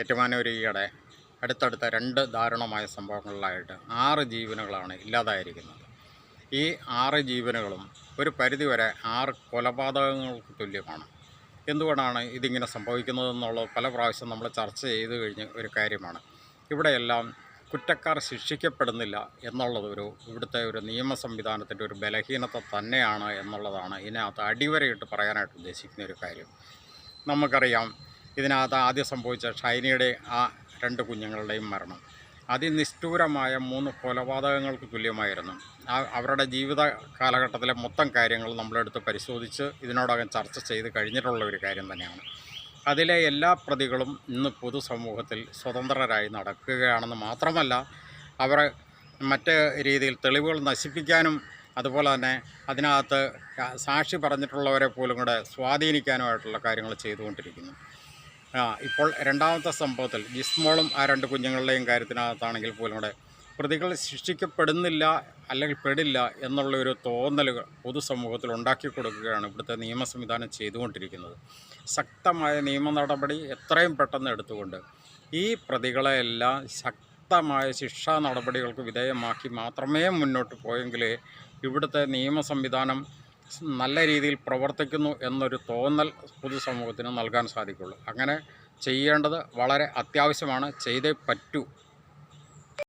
ഏറ്റുമാനൂർ ഈയിടെ അടുത്തടുത്ത രണ്ട് ദാരുണമായ സംഭവങ്ങളിലായിട്ട് ആറ് ജീവനുകളാണ് ഇല്ലാതായിരിക്കുന്നത്. ഈ ആറ് ജീവനുകളും ഒരു പരിധിവരെ ആറ് കൊലപാതകങ്ങൾക്ക് തുല്യമാണ്. എന്തുകൊണ്ടാണ് ഇതിങ്ങനെ സംഭവിക്കുന്നതെന്നുള്ളത് പല പ്രാവശ്യം നമ്മൾ ചർച്ച ചെയ്ത് കഴിഞ്ഞ ഒരു കാര്യമാണ്. ഇവിടെയെല്ലാം കുറ്റക്കാർ ശിക്ഷിക്കപ്പെടുന്നില്ല എന്നുള്ളത് ഒരു ഇവിടുത്തെ ഒരു നിയമ സംവിധാനത്തിന്റെ ഒരു ബലഹീനത തന്നെയാണ് എന്നുള്ളതാണ് ഇതിനകത്ത് അടിവരയിട്ട് പറയാനായിട്ട് ഉദ്ദേശിക്കുന്ന ഒരു കാര്യം. നമുക്കറിയാം ഇതിനകത്ത് ആദ്യം സംഭവിച്ച ഷൈനയുടെ ആ രണ്ട് കുഞ്ഞുങ്ങളുടെയും മരണം. അതിനിഷ്ഠൂരമായ മൂന്ന് കൊലപാതകങ്ങൾക്ക് തുല്യമായിരുന്നു. അവരുടെ ജീവിത കാലഘട്ടത്തിലെ മൊത്തം കാര്യങ്ങൾ നമ്മളെടുത്ത് പരിശോധിച്ച് ഇതിനോടകം ചർച്ച ചെയ്ത് കഴിഞ്ഞിട്ടുള്ള ഒരു കാര്യം തന്നെയാണ്. അതിലെ എല്ലാ പ്രതികളും ഇന്ന് പൊതുസമൂഹത്തിൽ സ്വതന്ത്രരായി നടക്കുകയാണെന്ന് മാത്രമല്ല അവരെ മറ്റ് രീതിയിൽ തെളിവുകൾ നശിപ്പിക്കാനും അതുപോലെ തന്നെ അതിനകത്ത് സാക്ഷി പറഞ്ഞിട്ടുള്ളവരെ പോലും കൂടെ സ്വാധീനിക്കാനുമായിട്ടുള്ള കാര്യങ്ങൾ ചെയ്തുകൊണ്ടിരിക്കുന്നു. ഇപ്പോൾ രണ്ടാമത്തെ സംഭവത്തിൽ ജിസ്മോളും ആ രണ്ട് കുഞ്ഞുങ്ങളുടെയും കാര്യത്തിനകത്താണെങ്കിൽ പോലും കൂടെ പ്രതികൾ ശിക്ഷിക്കപ്പെടുന്നില്ല അല്ലെങ്കിൽ പെടില്ല എന്നുള്ള ഒരു തോന്നലുകൾ പൊതുസമൂഹത്തിൽ ഉണ്ടാക്കി കൊടുക്കുകയാണ് ഇവിടുത്തെ നിയമ സംവിധാനം ചെയ്തുകൊണ്ടിരിക്കുന്നത്. ശക്തമായ നിയമ നടപടി എത്രയും പെട്ടെന്ന് എടുത്തുകൊണ്ട് ഈ പ്രതികളെയെല്ലാം ശക്തമായ ശിക്ഷാ നടപടികൾക്ക് വിധേയമാക്കി മാത്രമേ മുന്നോട്ട് പോയെങ്കിലേ ഇവിടുത്തെ നിയമ സംവിധാനം നല്ല രീതിയിൽ പ്രവർത്തിക്കുന്നു എന്നൊരു തോന്നൽ പൊതുസമൂഹത്തിന് നൽകാൻ സാധിക്കുള്ളൂ. അങ്ങനെ ചെയ്യേണ്ടത് വളരെ അത്യാവശ്യമാണ്. ചെയ്തേ പറ്റൂ.